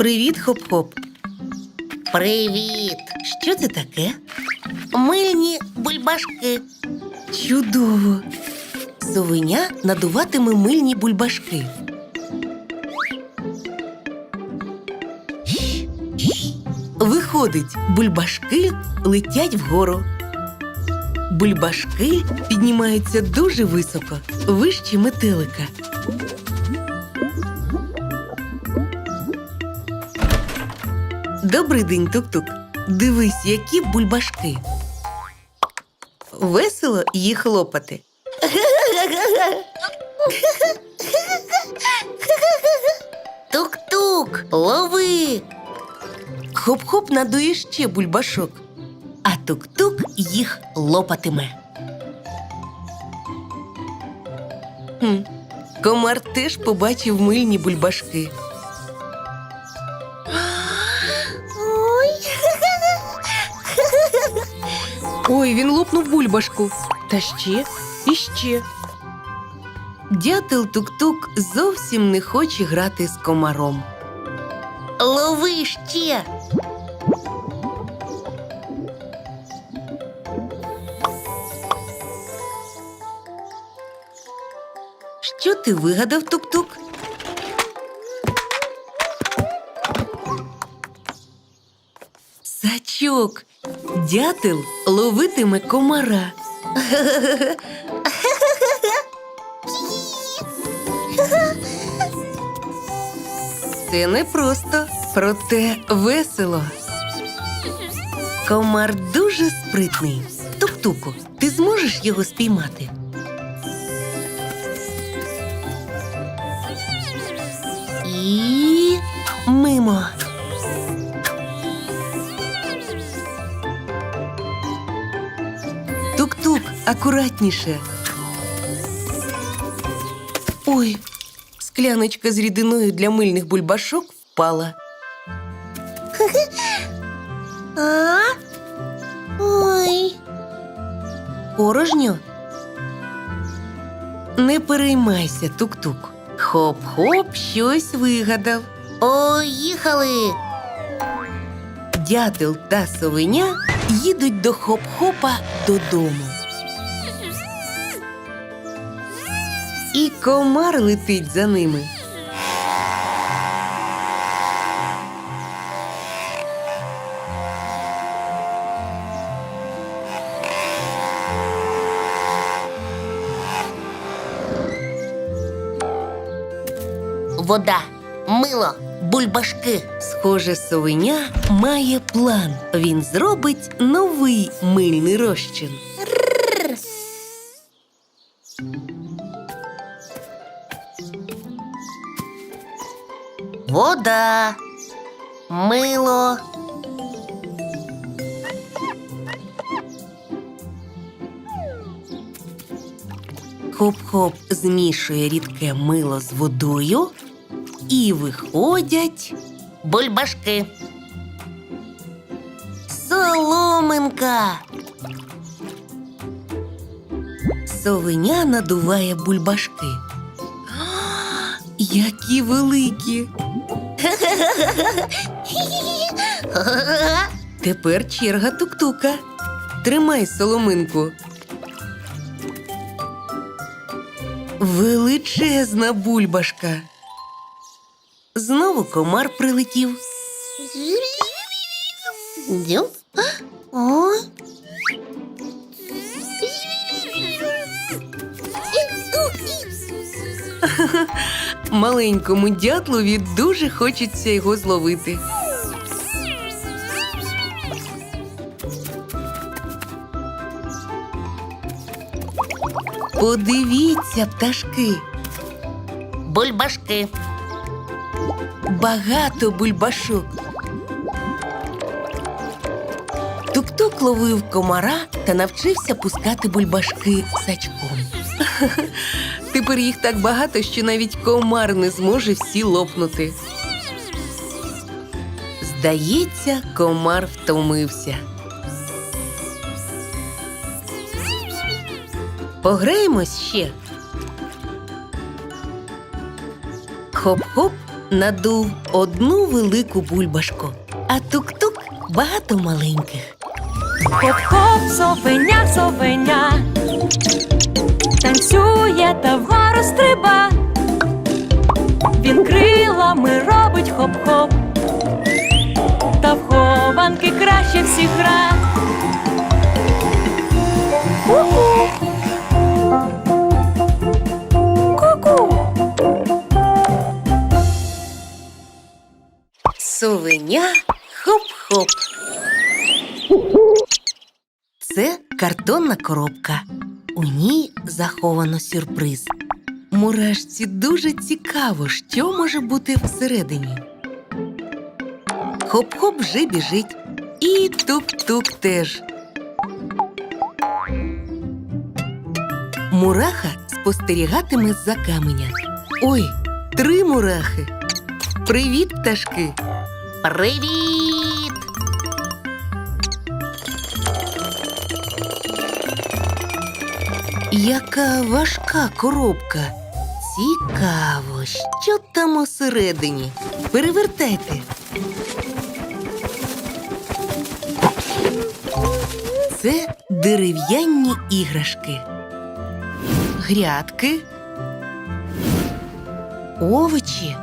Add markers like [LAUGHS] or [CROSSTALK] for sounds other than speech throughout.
Привіт, хоп-хоп. Привіт. Що це таке? Мильні бульбашки. Чудово. Совеня надуватиме мильні бульбашки. Виходить, бульбашки летять вгору. Бульбашки піднімаються дуже високо, вище метелика. Добрий день, тук-тук. Дивись, які бульбашки. Весело їх лопати. Тук-тук, лови. Хоп-хоп надує ще бульбашок, а тук-тук їх лопатиме. Комар теж побачив мильні бульбашки. Ой, він лопнув бульбашку. Та ще і ще. Дятел тук-тук зовсім не хоче грати з комаром. Лови ще. Що ти вигадав, тук-тук? Сачок. Дятел ловитиме комара. Це не просто, проте весело. Комар дуже спритний. Тук-туку, ти зможеш його спіймати? І мимо. Акуратніше. Ой, скляночка з рідиною для мильних бульбашок впала. [LAUGHS] А? Ой. Порожньо. Не переймайся, тук-тук. Хоп-хоп щось вигадав. Поїхали. Дятел та совеня їдуть до хоп-хопа додому. І комар летить за ними. Вода, мило, бульбашки. Схоже, совеня має план. Він зробить новий мильний розчин. Вода, мило. Хоп-хоп змішує рідке мило з водою і виходять бульбашки. Соломинка. Совеня надуває бульбашки. [GASPS] Які великі. [LAUGHS] Тепер черга тук-тука. Тримай соломинку. Величезна бульбашка. Знову комар прилетів. О. [LAUGHS] Маленькому дятлові дуже хочеться його зловити. Подивіться, пташки. Бульбашки. багато бульбашок. Тук-тук ловив комара та навчився пускати бульбашки сачком. [LAUGHS] Тепер їх так багато, що навіть комар не зможе всі лопнути. Здається, комар втомився. Пограємось ще. Хоп-хоп надув одну велику бульбашку, а тук-тук багато маленьких. Хоп-хоп, совеня, совеня. Танцює та вгору стриба. Він крилами робить хоп-хоп. Та в хованки краще всіх гра. Ку-ку. Ку-ку. Хоп-хоп. Це картонна коробка. У ній заховано сюрприз. Мурашці дуже цікаво, що може бути всередині. Хоп-хоп вже біжить. І тук-тук теж. Мураха спостерігатиме з-за каменя. Ой, три мурахи. Привіт, пташки. Привіт! Яка важка коробка. Цікаво, що там усередині. Перевертайте. Це дерев'яні іграшки. Грядки. Овочі.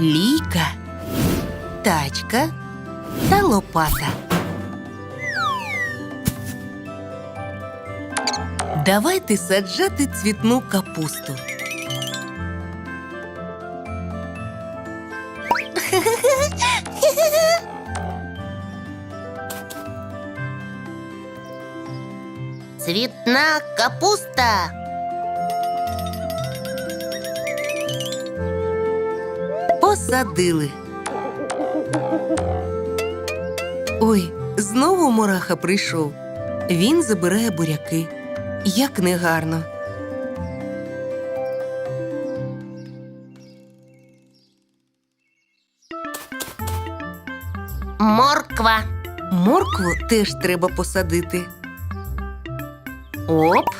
Лійка. Тачка та лопата. Давайте саджати цвітну капусту. Цвітна капуста. Посадили. Ой, знову мураха прийшов. Він забирає буряки. Як негарно. Морква. Моркву теж треба посадити. Оп. [LAUGHS]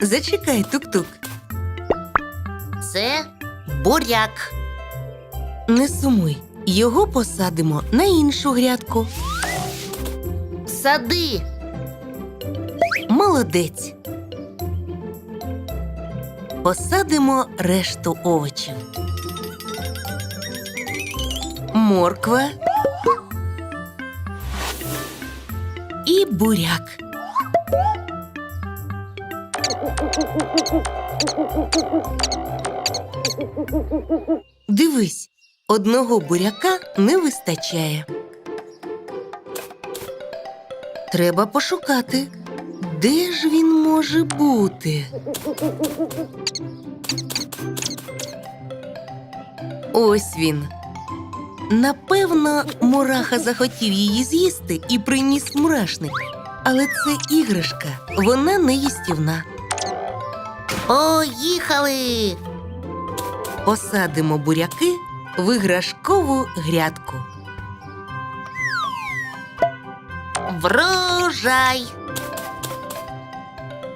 Зачекай, тук-тук. Це буряк. Не сумуй. Його посадимо на іншу грядку. Сади. Молодець. Посадимо решту овочів. Морква. І буряк. Дивись, одного буряка не вистачає. Треба пошукати. Де ж він може бути? Ось він. Напевно, мураха захотів її з'їсти і приніс мурашник. Але це іграшка, вона не їстівна. Поїхали. Посадимо буряки в іграшкову грядку. Врожай.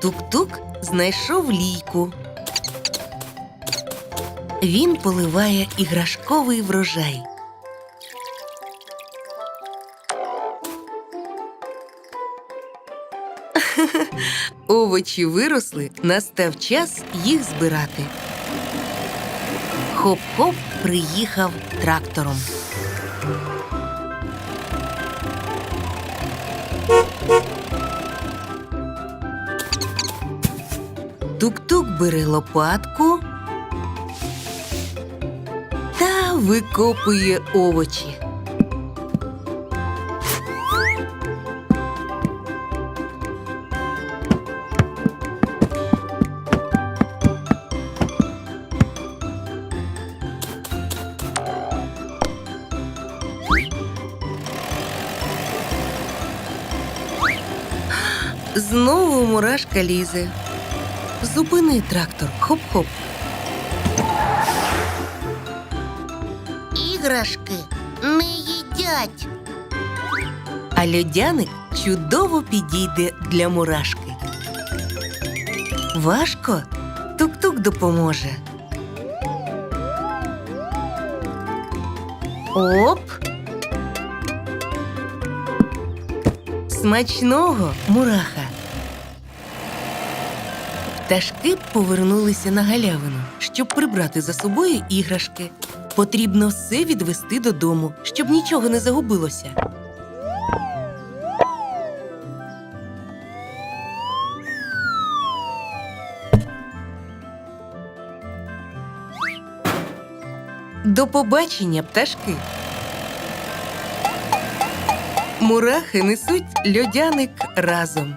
Тук-тук знайшов лійку. Він поливає іграшковий врожай. [LAUGHS] Овочі виросли, настав час їх збирати. Хоп-хоп приїхав трактором. Тук-тук бере лопатку та викопує овочі. Знову лізе. Зупини трактор, хоп-хоп. Іграшки не їдять. А льодяник чудово підійде для мурашки. Важко? Тук-тук допоможе. Оп. Смачного, мураха. Пташки повернулися на галявину, щоб прибрати за собою іграшки. Потрібно все відвести додому, щоб нічого не загубилося. До побачення, пташки. Мурахи несуть льодяник разом.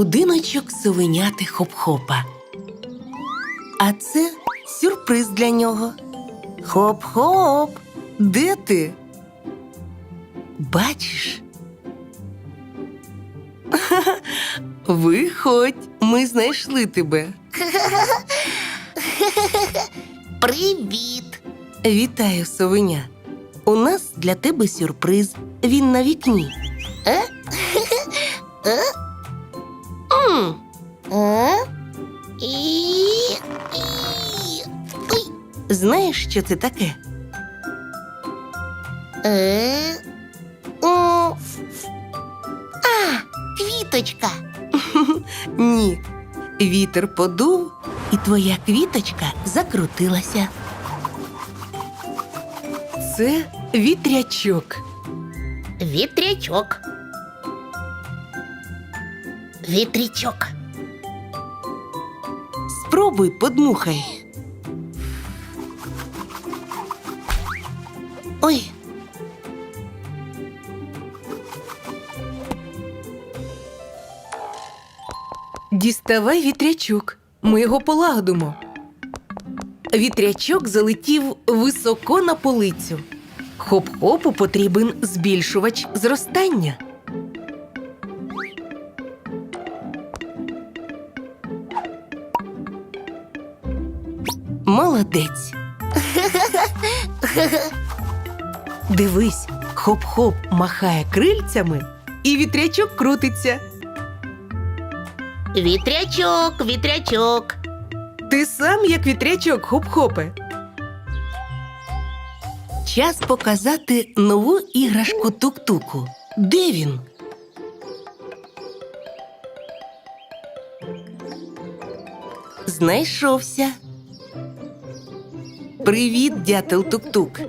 Будиночок совеняти хоп-хопа. А це сюрприз для нього. Хоп-хоп. Де ти? Бачиш? [LAUGHS] Виходь, ми знайшли тебе. [LAUGHS] Привіт. Вітаю, совеня. У нас для тебе сюрприз. Він на вікні. Е? [LAUGHS] М, Е? І... І... Ой. Знаєш, що це таке? Е? О. А, квіточка. [LAUGHS] Ні. Вітер подув, і твоя квіточка закрутилася. Це вітрячок. Вітрячок. Вітрячок. Спробуй подмухай. Ой. Діставай вітрячок. Ми його полагодимо. Вітрячок залетів високо на полицю. Хоп-хопу потрібен збільшувач зростання. Молодець. Дивись, хоп-хоп махає крильцями, і вітрячок крутиться. Вітрячок, вітрячок. Ти сам як вітрячок, хоп-хопе. Час показати нову іграшку тук-туку. Де він? Знайшовся. Привіт, дятел тук-тук.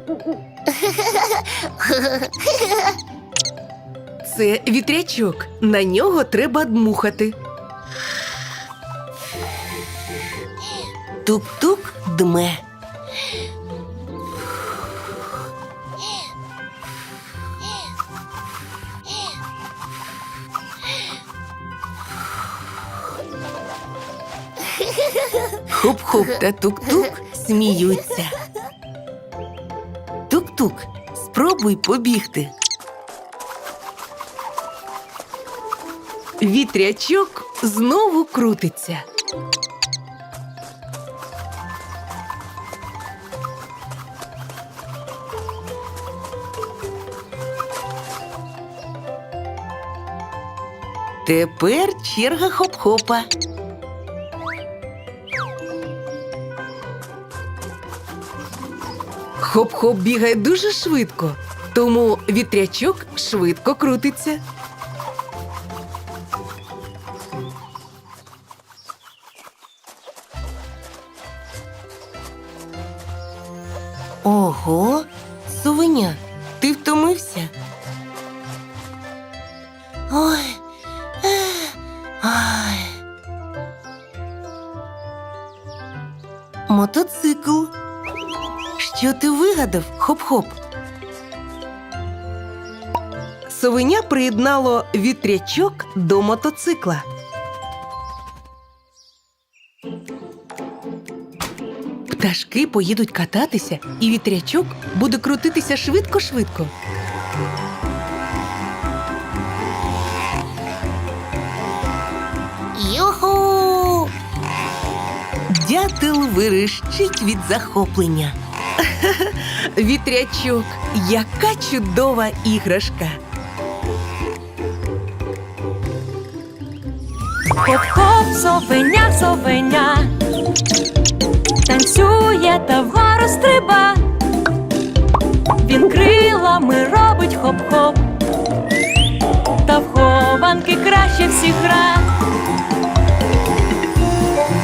Це вітрячок. На нього треба дмухати. Тук-тук дме. Хуп-хуп та тук-тук сміються. Тук-тук, спробуй побігти. Вітрячок знову крутиться. Тепер черга хоп-хопа. Хоп-хоп бігає дуже швидко, тому вітрячок швидко крутиться. Хоп-хоп? Совеня приєднало вітрячок до мотоцикла. Пташки поїдуть кататися, і вітрячок буде крутитися швидко-швидко. Юху! Дятел вирищить від захоплення. [LAUGHS] Вітрячок, яка чудова іграшка. Хоп-хоп, совеня, совеня. Танцює та вгору стриба. Він крилами робить хоп-хоп. Та в хованки краще всіх гра.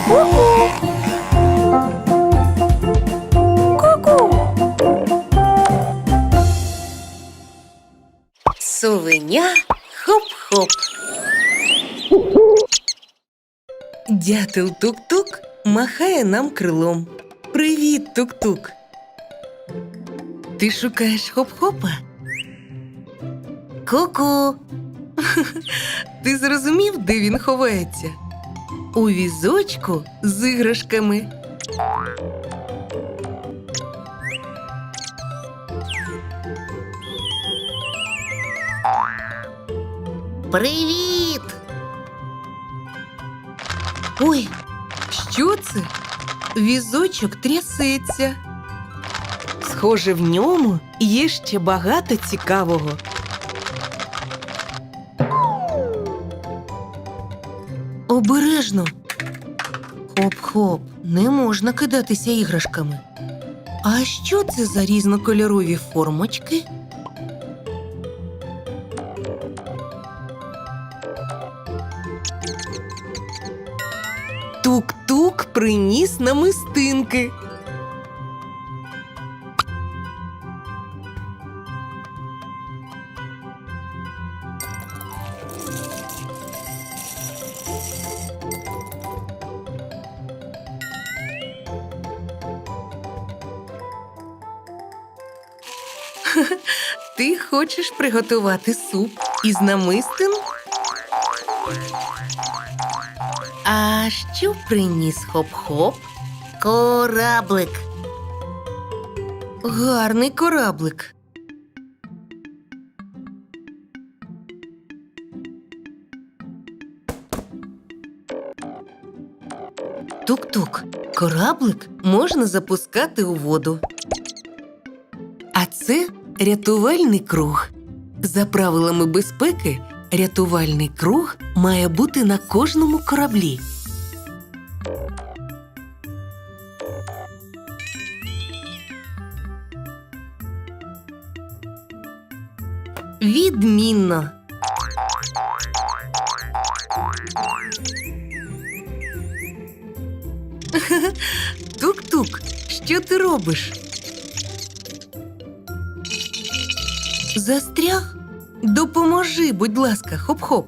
Ку-ку. Совеня хоп-хоп. Дятел тук-тук махає нам крилом. Привіт, тук-тук. Ти шукаєш хоп-хопа? Ку-ку! [LAUGHS] Ти зрозумів, де він ховається? У візочку з іграшками. Привіт! Ой, Що це? Візочок трясеться. Схоже, в ньому є ще багато цікавого. Обережно. Хоп-хоп, не можна кидатися іграшками. А що це за різнокольорові формочки? Тук-тук приніс намистинки. [LAUGHS] Ти хочеш приготувати суп із намистин? Що приніс хоп-хоп? кораблик. Гарний кораблик. Тук-тук. Кораблик можна запускати у воду. А це рятувальний круг. За правилами безпеки, рятувальний круг має бути на кожному кораблі. Робиш? Застряг? Допоможи, будь ласка, хоп-хоп.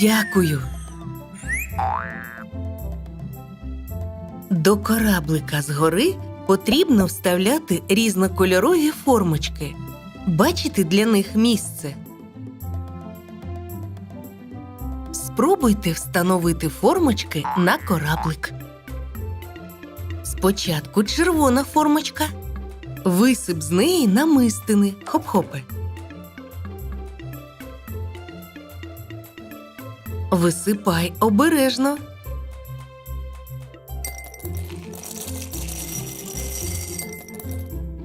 Дякую. До кораблика згори потрібно вставляти різнокольорові формочки. Бачите для них місце. Спробуйте встановити формочки на кораблик. Спочатку червона формочка. Висип з неї намистини. Хоп-хопи. Висипай обережно.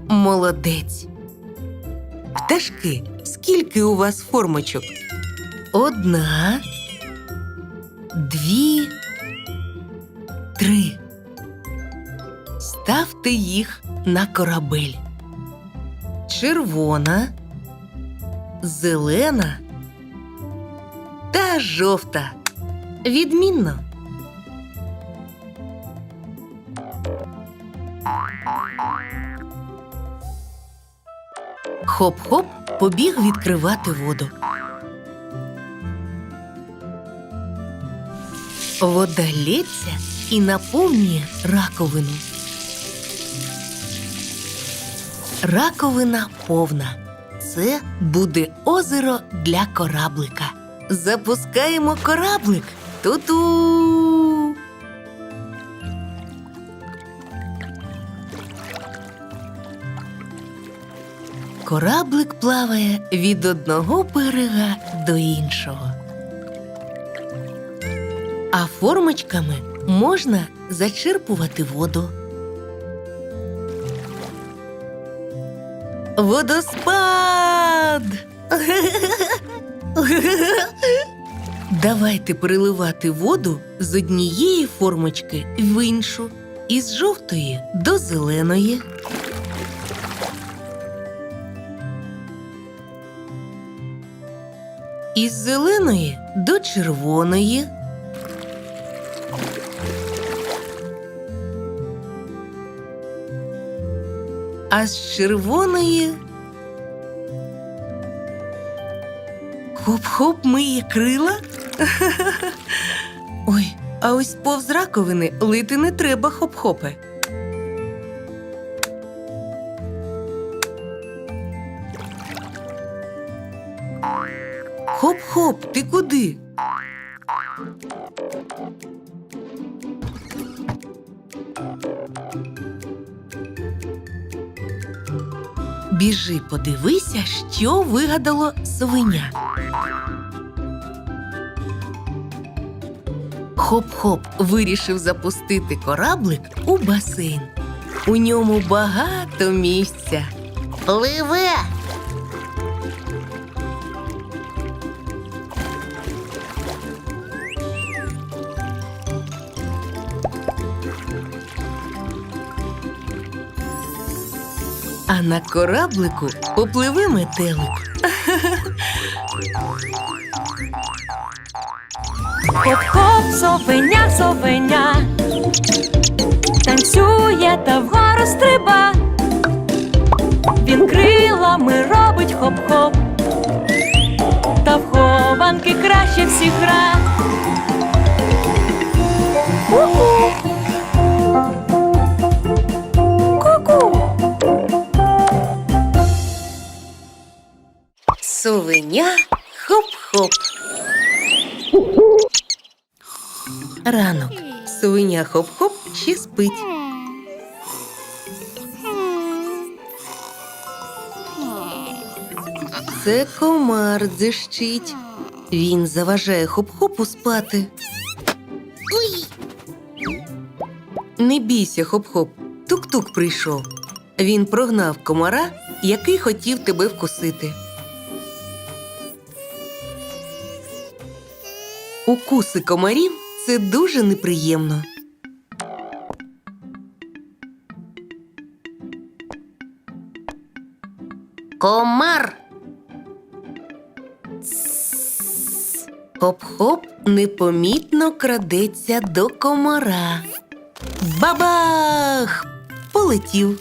Молодець. Пташки, скільки у вас формочок? Одна, дві, три. Ставте їх на корабель. Червона, зелена та жовта. Відмінно. Хоп-хоп побіг відкривати воду. Вода лється і наповнює раковину. Раковина повна. Це буде озеро для кораблика. Запускаємо кораблик. Ту-ту! Кораблик плаває від одного берега до іншого. А формочками можна зачерпувати воду. Водоспад! Давайте переливати воду з однієї формочки в іншу, із жовтої до зеленої. Із зеленої до червоної. А з червоної. Хоп-хоп миє крила. [LAUGHS] Ой, а ось повз раковини лити не треба хоп-хопе. Хоп-хоп, ти куди? Біжи, подивися, що вигадало свиня. Хоп-хоп вирішив запустити кораблик у басейн. У ньому багато місця. Пливе. На кораблику попливе метелик. Хоп-хоп, совеня, совеня, танцює та вгору стриба. Він крилами робить хоп-хоп, та в хованки краще всіх гра. Совеня хоп-хоп. Ранок. Совеня хоп-хоп ще спить. Це комар дзищить. Він заважає хоп-хопу спати. Уй. Не бійся, хоп-хоп. Тук-тук прийшов. Він прогнав комара, який хотів тебе вкусити. Укуси комарів це дуже неприємно. Комар. Хоп-хоп непомітно крадеться до комара. Бабах! Полетів.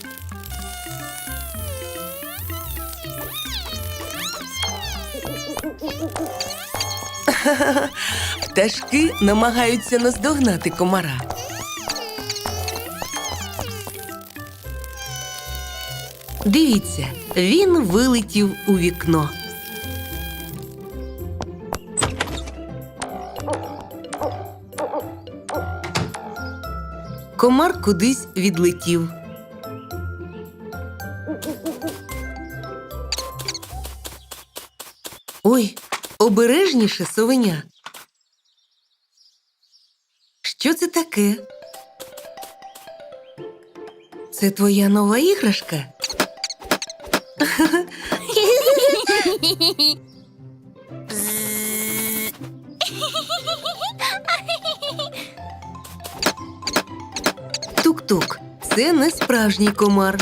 [LAUGHS] Пташки намагаються наздогнати комара. Дивіться, він вилетів у вікно. Комар кудись відлетів. Ой, обережніше совеня. Що це таке? Це твоя нова іграшка? Тук-тук, це не справжній комар.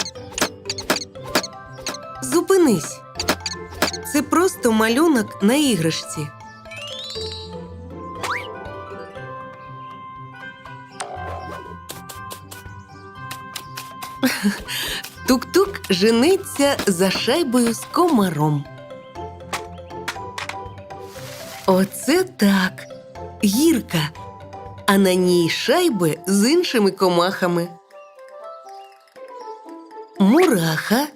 Зупинись. Це просто малюнок на іграшці. [LAUGHS] Тук-тук жениться за шайбою з комаром. Оце так. Гірка. а на ній шайби з іншими комахами. Мураха,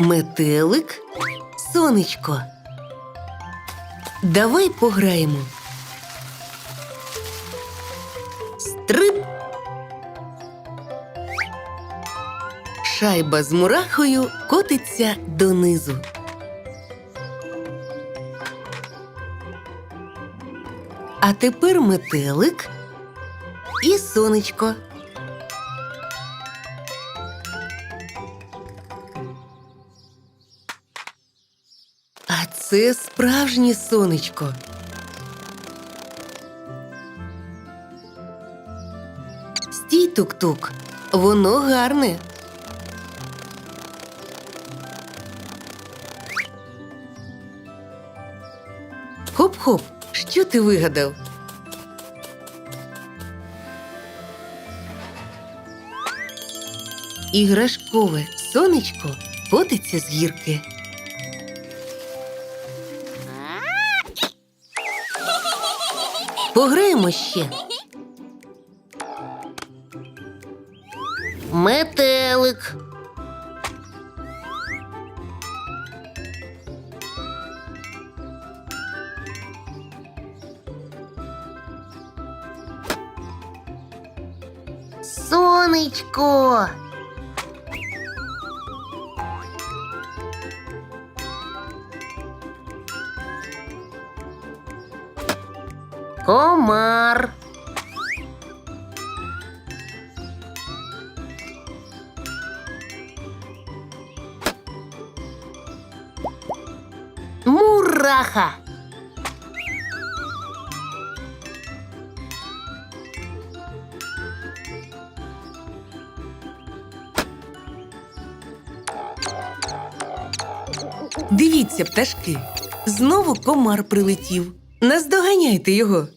метелик, сонечко. Давай пограємо. Шайба з мурахою котиться донизу. А тепер метелик і сонечко. А це справжнє сонечко. Стій, тук-тук, воно гарне. Хоп-хоп, що ти вигадав? Іграшкове сонечко котиться з гірки. Пограємо ще. Метелик. Сонечко. Комар. Мураха. Пташки. Знову комар прилетів. Наздоганяйте його.